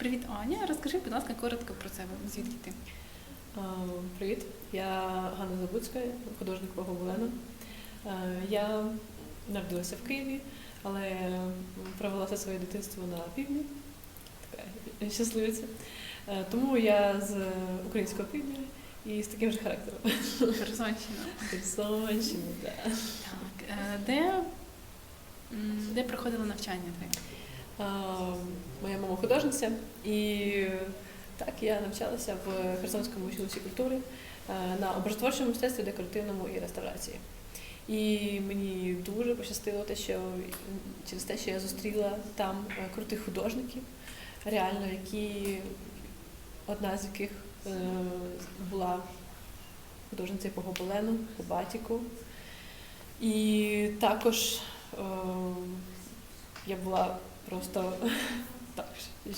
Привіт, Аня. Розкажи, будь ласка, коротко про себе. Звідки ти? Привіт, я Ганна Забуцька, художник Гобелена. Я народилася в Києві, але провела все своє дитинство на півдні, така щасливиця. Тому я з українського півдня і з таким же характером. Херсонщина. Херсонщини, так. Так. е, Де, де проходило навчання твоє? Моя мама художниця, і так я навчалася в Херсонському училищі культури на образотворчому мистецтві, декоративному і реставрації. І мені дуже пощастило те, що через те, що я зустріла там е, крутих художників, реально, які одна з яких е, була художницею по гобелену, по батіку. І також е, я була просто так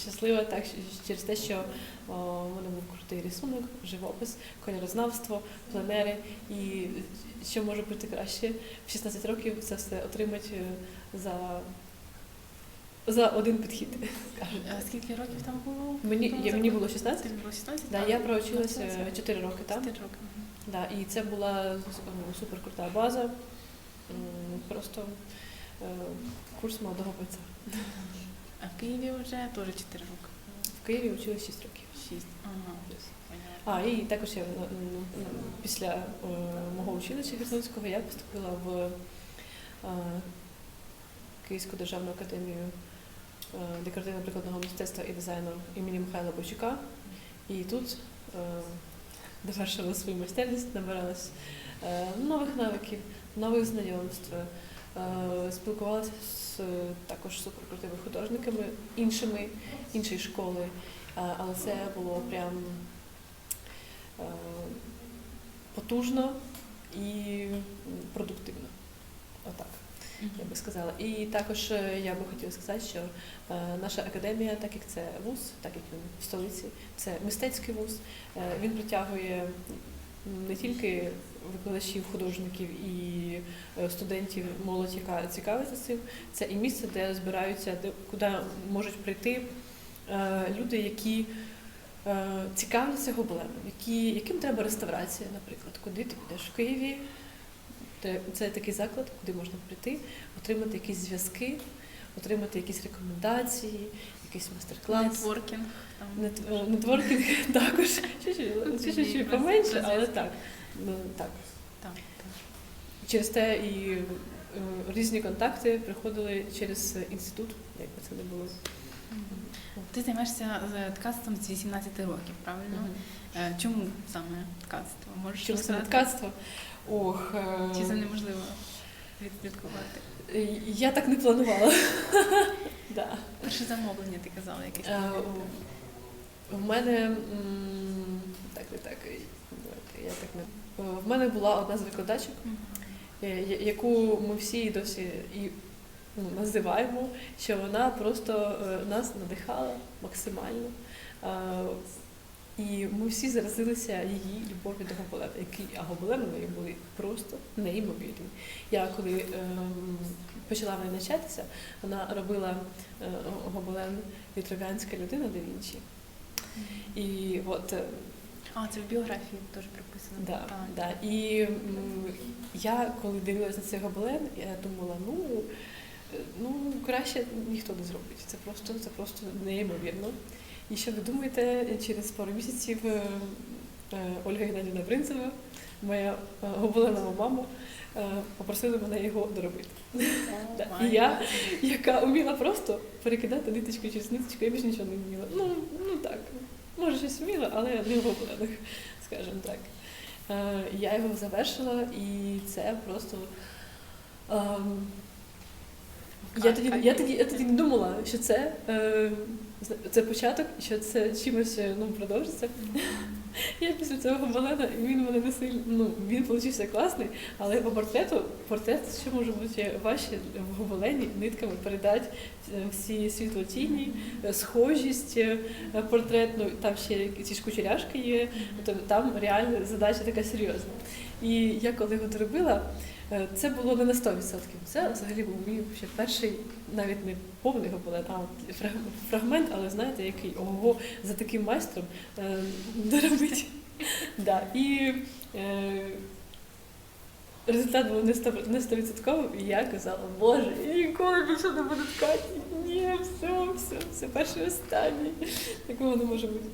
щаслива, так через те, що о, в мене був крутий рисунок, живопис, кольорознавство, пленери. І що може бути краще в 16 років це все отримати е, за, за один підхід. Е. Скільки років там було? Мені, я, мені було 16, Тобі було 16? да, так? я проучилася Навчалася? 4 роки там. 4 роки. Да, і це була супер крута база. Просто е, курс молодого бойця. А в Києві вже теж 4 роки. В Києві вчилась 6 років. 6. Ага. А, і також я ну, ну, після е, мого училища Херсонського я поступила в е, Київську державну академію е, декоративно-прикладного мистецтва і дизайну імені Михайла Бойчука. І тут е, довершила свою майстерність, набиралась е, нових навиків, нових знайомств, е, спілкувалася з е, також суперкрутими художниками іншими, іншої школи. Е, Але це було прям е, потужно і продуктивно. Отак, я би сказала. І також е, я би хотіла сказати, що е, наша академія, так як це вуз, так як він в столиці, це мистецький вуз, е, він притягує не тільки викладачів, художників і е, студентів, молодь, яка цікавиться цим, це і місце, де збираються, де куди можуть прийти е, люди, які е, цікавляться гобеленом, які, яким треба реставрація, наприклад, куди ти підеш в Києві. Це такий заклад, куди можна прийти, отримати якісь зв'язки, отримати якісь рекомендації, якийсь майстер-клас. Нетворкінг. Там. Е, Нетворкінг також чуть-чуть, чуть-чуть поменше, але так. Ну, так. Так. Через те і е, різні контакти приходили через інститут, як би це не було. Ти займаєшся ткацтвом з 18 років, правильно? Е, Чому саме ткацтво? Можеш Чому саме ткацтво? Ох, е, Чи це неможливо відслідкувати? е, я так не планувала. Перше замовлення ти казала якесь. Е, В мене так, не так. е, Я так не Е, в мене була одна з викладачок, е, яку ми всі досі і ну, називаємо, що вона просто е, нас надихала максимально. Е, І ми всі заразилися її любов'ю до гобелена, які а гобелени неї були просто неймовірні. Я коли ем, почала в неї навчатися, вона робила е, гобелен Вітровянська людина да Вінчі. І от е, А, це в біографії теж прописано. Да, Так. да. І м, я, коли дивилася на цей гобелен, я думала, ну, е, ну краще ніхто не зробить. Це просто, це просто неймовірно. І що ви думаєте, через пару місяців е, Ольга Геннадівна Бринцева, моя гобеленова мама, попросила мене його доробити. Да. І я- Яка вміла просто перекидати ниточку через ниточку, я більше нічого не вміла. Ну, може щось вміла, але не в гобеленах, скажімо так. Е, я його завершила, і це просто. ем, я, тоді, я, тоді, я тоді не думала, що це, е, це початок, що це чимось е, ну, продовжиться. Я після цього балета, він мене не сильно. Ну, він получився класний, але по портрету портрет ще може бути важче в гобелені нитками передати е, всі світлотіні, е, схожість е, портретну, там ще ці ж кучеряшки є, тобто там реально задача така серйозна. І я коли його доробила, Це було не на 100%. Це взагалі був мій ще перший, навіть не повний гобелен, а от фрагмент, але знаєте, який ого, за таким майстром е, доробить. Да. І е, результат був не 100%, і я казала, Боже, я ніколи більше не буду ткати. Ні, все, все, це перший і останній. Такого не може бути.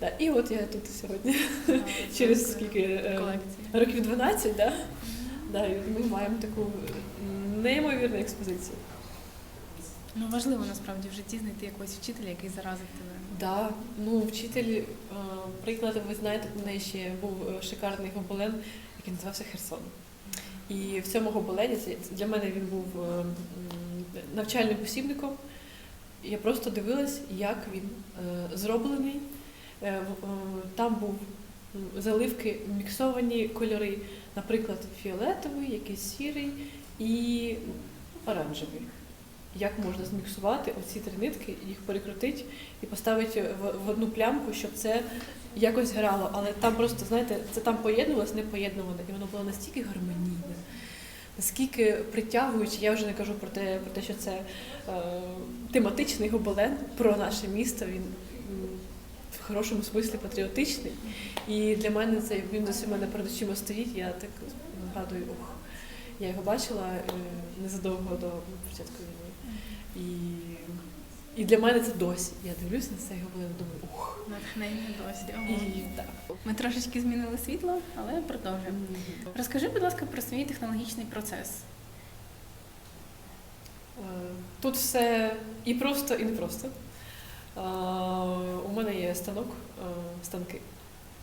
Да. І от я тут сьогодні. Через скільки е, років 12, да? Да, і ми маємо таку неймовірну експозицію. Ну важливо насправді в житті знайти якогось вчителя, який заразить тебе. Да, ну вчитель, е, приклад, ви знаєте, в мене ще був е, шикарний гобелен, який називався Херсон. І в цьому гобелені для мене він був е, навчальним посібником. Я просто дивилась, як він е, зроблений. Е, е, Там був заливки, міксовані кольори, наприклад, фіолетовий, якийсь сірий і оранжевий. Як можна зміксувати оці три нитки, їх перекрутити і поставити в, одну плямку, щоб це якось грало. Але там просто, знаєте, це там поєднувалось, не поєднуване, і воно було настільки гармонійне, наскільки притягуюче, я вже не кажу про те, про те що це е, тематичний гобелен про наше місто. Він в хорошому смислі патріотичний. І для мене це він досі в мене перед очима стоїть. Я так згадую, ох, я його бачила е, незадовго до початку війни. І, і для мене це досі. Я дивлюся на цей гобелен і думаю, ух. Натхнення досі. Ого. І так. Ми трошечки змінили світло, але продовжуємо. Розкажи, будь ласка, про свій технологічний процес. Е, Тут все і просто, і не просто. Е, У мене є станок, станки,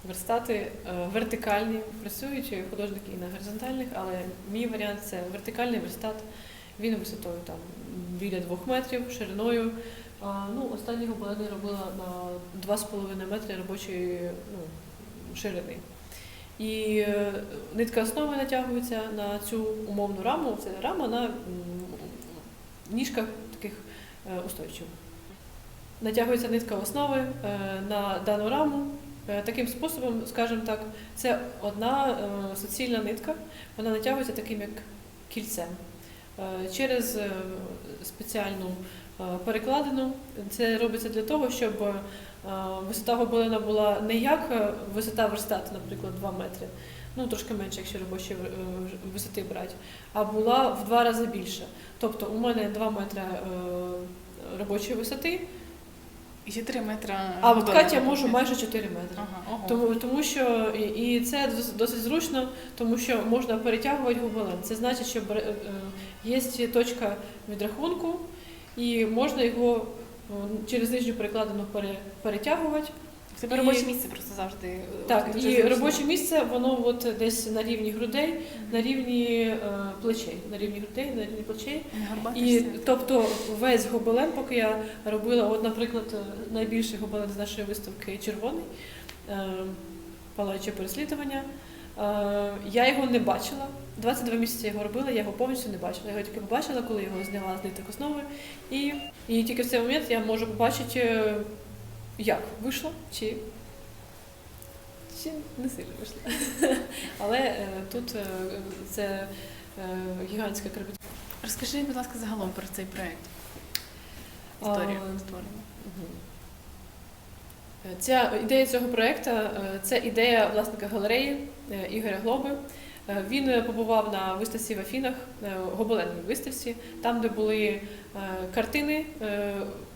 верстати вертикальні, працюють художники і на горизонтальних, але мій варіант це вертикальний верстат. Він висотою там біля двох метрів, шириною. Ну, останній гобелен робила на 2,5 метри робочої ну, ширини. І е, нитка основи натягується на цю умовну раму. Це рама на ніжках таких е, устойчивих. Натягується нитка основи е, на дану раму. Е, Таким способом, скажімо так, це одна е, суцільна нитка, вона натягується таким як кільцем. Через спеціальну перекладину це робиться для того, щоб висота гобелена була не як висота верстату, наприклад, 2 метри, ну трошки менше, якщо робочі висоти брати, а була в два рази більша. Тобто у мене 2 метри робочої висоти, І ще 3 метри. а в Катя ткаті я можу майже 4 метри. Ага, ого. Тому, тому що і, і це дос- досить зручно, тому що можна перетягувати гобелен. Це значить, що бере- е, є точка відрахунку, і можна його е, через нижню перекладину пере, перетягувати. І- робоче місце просто завжди. е, Так, дуже і зручно. робоче місце, воно от десь на рівні грудей, на рівні е, плечей, на рівні грудей, на рівні плечей. І тобто весь гобелен, поки я робила, от, наприклад, е, найбільший гобелен з нашої виставки червоний, е, палаюче переслідування. Е, Я його не бачила. 22 місяці я його робила, я його повністю не бачила. Я його тільки побачила, коли його зняла з ниток основи. І, і тільки в цей момент я можу побачити, е, як вийшло, чи, чи не сильно вийшло. Але е, тут е, це е, гігантська кarbon Розкажи, будь ласка, загалом про цей проект. Історію А, створення. Ця ідея цього проєкту це ідея власника галереї Ігоря Глоби. Е, Він е, побував на виставці в Афінах, е, гобеленній виставці, там, де були картини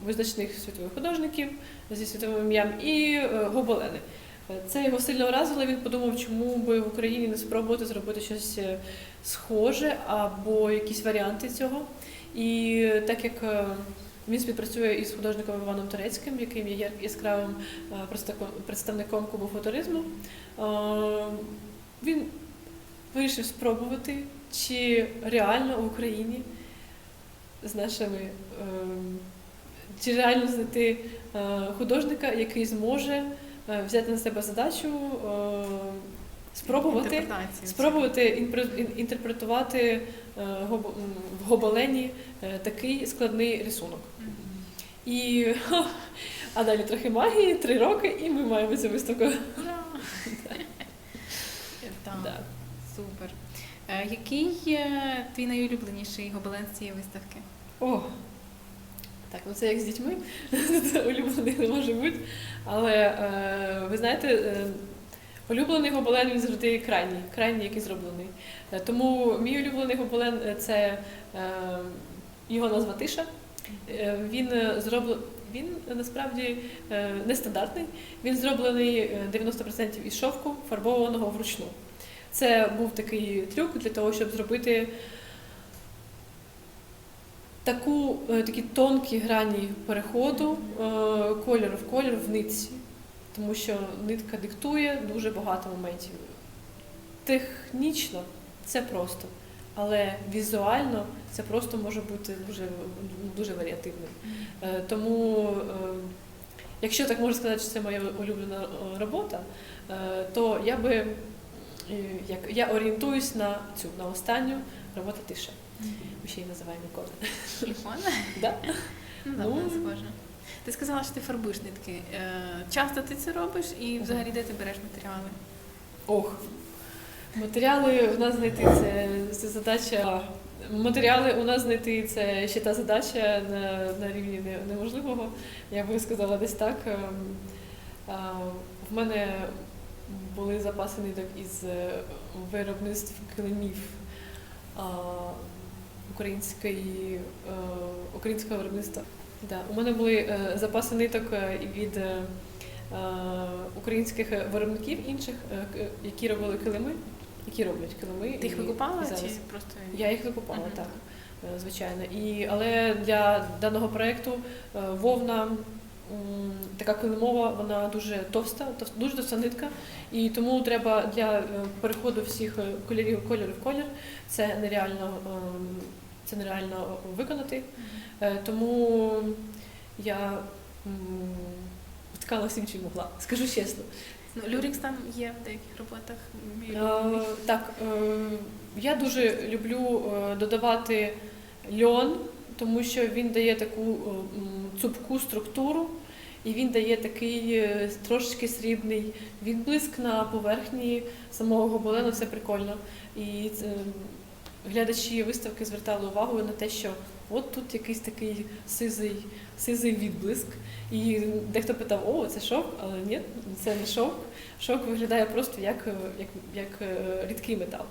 визначних світових художників зі світовим ім'ям і гобелени. Це його сильно вразило. Він подумав, чому би в Україні не спробувати зробити щось схоже або якісь варіанти цього. І так як він співпрацює із художником Іваном Турецьким, яким є яскравим представником- представником Кубу футуризму. Е, Він вирішив спробувати, чи реально в Україні з нашими ем, чи реально знайти е, художника, який зможе е, взяти на себе задачу е, спробувати. Спробувати інтерпретувати в гобелені такий складний рисунок. І а далі трохи магії, три роки, і ми маємо цю виставку. Ура! Супер. Е, Який твій найулюбленіший гобелен з цієї виставки? О, так, ну це як з дітьми. Це улюблений не може бути. Але е, ви знаєте, е, улюблений гобелен він завжди крайній, крайній, який зроблений. Тому мій улюблений гобелен це його назва Тиша. Він зроблений. Він насправді нестандартний. Він зроблений е, 90% із шовку, фарбованого вручну. Це був такий трюк для того, щоб зробити таку, е, такі тонкі грані переходу е, кольору в колір в нитці, тому що нитка диктує дуже багато моментів. Технічно це просто, але візуально це просто може бути дуже, дуже варіативним. Е, Тому, якщо так можна сказати, що це моя улюблена робота, то я би як я орієнтуюсь на цю на останню роботу тиша. Ми ще її називаємо ікона. Ікона? Да? Ну, Ну. схоже. Ти сказала, що ти фарбуєш нитки. Е, Часто ти це робиш і взагалі де ти береш матеріали? Ох. Матеріали у нас знайти це, це задача. Матеріали у нас знайти це ще та задача на, на рівні неможливого. Я би сказала десь так. Ем, В мене були запаси ниток із е, виробництв килимів української, е, українського виробництва. Да. У мене були е, запаси ниток від українських виробників інших, які робили килими, які роблять килими. Ти їх викупала і чи просто Я їх викупала, Мгм. так, е, звичайно. І, але для даного проєкту е, вовна така килимова, вона дуже товста, тов- дуже товста нитка. І тому треба для е, переходу всіх е, кольорів кольору в колір. Це нереально, ем, це нереально виконати. Е, Тому я м, втикала всім, чим могла, скажу чесно. Ну, люрікс там є в деяких роботах. Е. Так, я дуже люблю додавати льон, тому що він дає таку е, цупку структуру, і він дає такий е, трошечки срібний відблиск на поверхні самого гобелена, це прикольно. І глядачі виставки звертали увагу на те, що от тут якийсь такий сизий, сизий відблиск. І дехто питав, о, це шовк, але ні, це не шовк. Шовк виглядає просто як, е, як, як рідкий метал,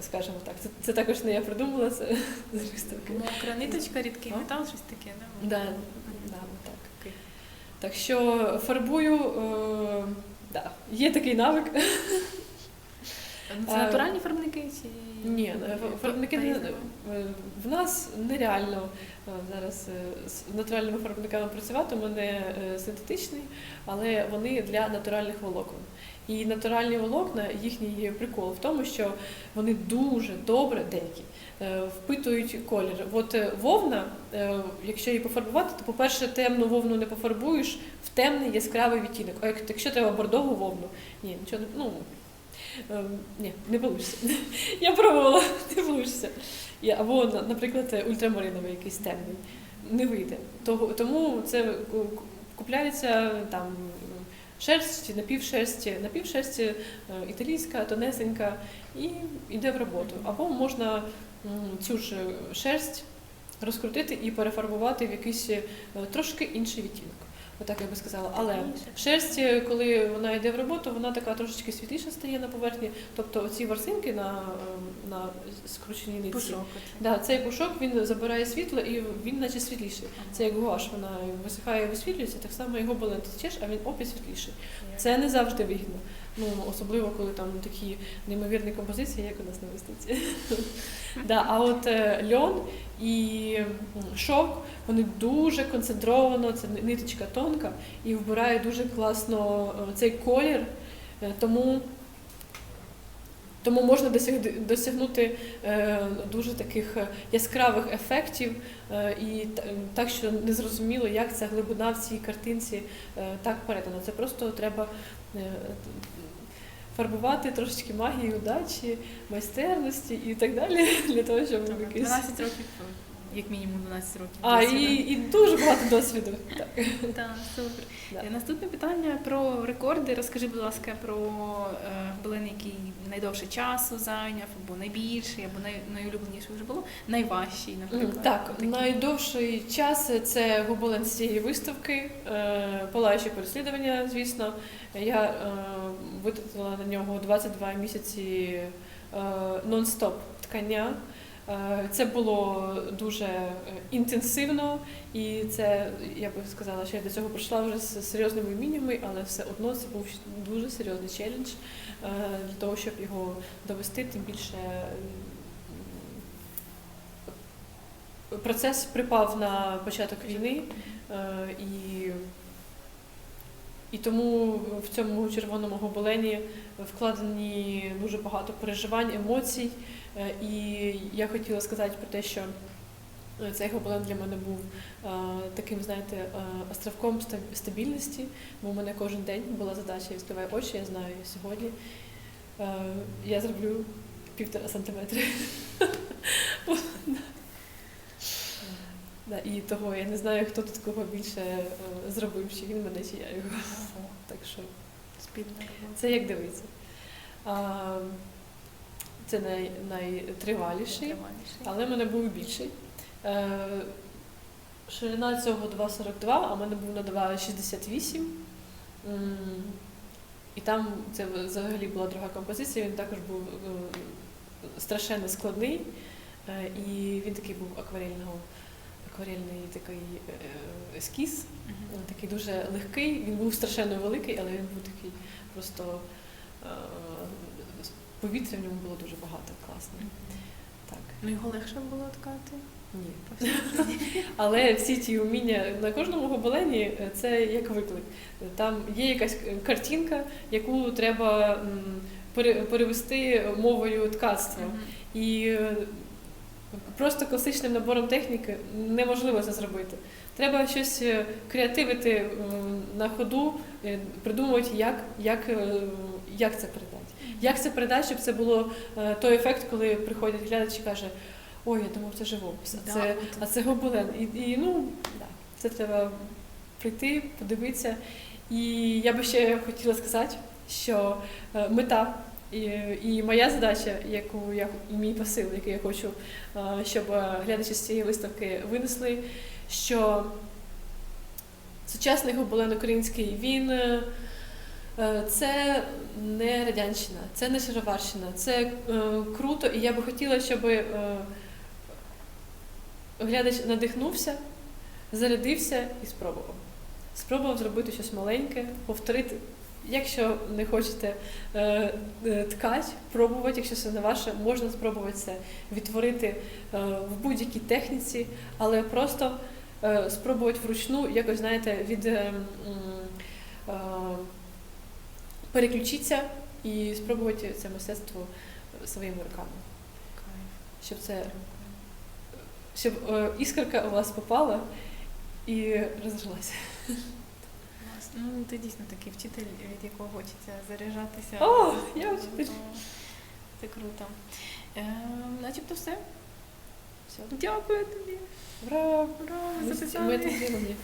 скажімо так. Це, це також не я придумала, це з виставки. Мокра ниточка, рідкий А? метал, щось таке, да? Да, да, так. так що фарбую, е, да, є такий навик. Ну, Це натуральні фарбники чи Ні, е, фарбники не- е, в нас нереально е, зараз з натуральними фарбниками працювати. У мене синтетичний, але вони для натуральних волокон. І натуральні волокна, їхній прикол в тому, що вони дуже добре деякі е, впитують колір. От е, вовна, е, якщо її пофарбувати, то, по-перше, темну вовну не пофарбуєш в темний яскравий відтінок. А якщо треба бордову вовну, ні, нічого не ну. Ні, не вийде. Я пробувала, не вийде. Або, наприклад, ультрамариновий якийсь темний. Не вийде. Тому це ку- ку- купляється там шерсть, напівшерсті, напівшерсті е, італійська, тонесенька, і йде в роботу. Або можна цю ж шерсть розкрутити і перефарбувати в якийсь е, трошки інший відтінок. Отак я би сказала. Але шерсть, коли вона йде в роботу, вона така трошечки світліша стає на поверхні. Тобто оці ворсинки на, ем, на скрученій нитці. пушок. Да, цей пушок він забирає світло і він наче світліший. Це як гуаш, вона висихає і висвітлюється, так само його балет течеш, а він опять світліший. Це не завжди вигідно. Ну, особливо, коли там такі неймовірні композиції, як у нас на виставці. да, а от е, льон і шовк, вони дуже концентровано, це ниточка тонка, і вбирає дуже класно е, цей колір. Е, Тому тому можна досяг досягнути е, дуже таких е, яскравих ефектів, е, і та- так, що не зрозуміло, як ця глибина в цій картинці так передана. Це просто треба фарбувати трошечки магії, удачі, майстерності і так далі, для того, щоб якийсь 12 років як мінімум 12 років. А, досвіду. і, і дуже багато досвіду. Так. Так, супер. Да. Е, Наступне питання про рекорди. Розкажи, будь ласка, про е, гобелен, який найдовше часу зайняв, або найбільший, або най, найулюбленіший вже було, найважчий, наприклад. Так, Такий. найдовший час це гобелен з цієї виставки, е, палаючі переслідування, звісно. Я витратила на нього 22 місяці нон-стоп ткання. Е, Це було дуже е, інтенсивно, і це я би сказала, що я до цього прийшла вже з серйозними вміннями, але все одно це був дуже серйозний челендж е, для того, щоб його довести, тим більше процес припав на початок війни, і, і тому в цьому червоному гобелені вкладені дуже багато переживань, емоцій. Е, І я хотіла сказати про те, що е, цей гобелен для мене був е, таким, знаєте, островком стабільності, бо у мене кожен день була задача відкриваю очі, я знаю сьогодні. Я зроблю півтора сантиметри. Да, і того я не знаю, хто тут кого більше зробив, чи він мене, чи я його. Так що Спільна робота. це як дивиться. Це най, найтриваліший, Триваліший. але в мене був більший. Е, Ширина цього 2,42, а в мене був на 2,68. І там це взагалі була друга композиція, він також був е, страшенно складний. Е, І він такий був акварельного, акварельний такий ескіз. Він такий дуже легкий, він був страшенно великий, але він був такий просто повітря в ньому було дуже багато, класно. Так, Ну його легше було ткати. ні. Але всі ті вміння на кожному гобелені е, це як виклик. Там є якась картинка, яку треба перевести мовою ткацтва. І е, просто класичним набором техніки неможливо це зробити. Треба щось е, креативити на ходу, придумувати, як, як, як це передати. Як це передати, щоб це було е, той ефект, коли приходять глядач і каже, ой, я думав, це живопис, а це, а це гобелен. І, і ну, да, це треба прийти, подивитися. І я би ще хотіла сказати, що е, мета і, і моя задача, яку я і мій посил, який я хочу, е, щоб глядачі з цієї виставки винесли, що сучасний гобелен український він. Е, Це не радянщина, це не шароварщина, це е, круто, і я би хотіла, щоб е, глядач надихнувся, зарядився і спробував. Спробував зробити щось маленьке, повторити. Якщо не хочете е, ткати, пробувати, якщо це не ваше, можна спробувати це відтворити е, в будь-якій техніці, але просто е, спробувати вручну, якось, знаєте, від е, переключитися і спробувати це мистецтво своїми руками. Щоб це щоб е, іскорка у вас попала і розжилася. Ну, ти дійсно такий вчитель, від якого хочеться заряджатися. О, я вчитель. Це круто. Е, начебто все. Все. Дякую тобі. Ура! Ура, ми Ми записали. тут зробили.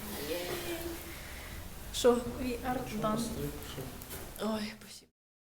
Що? We are done. Ой, спасибо.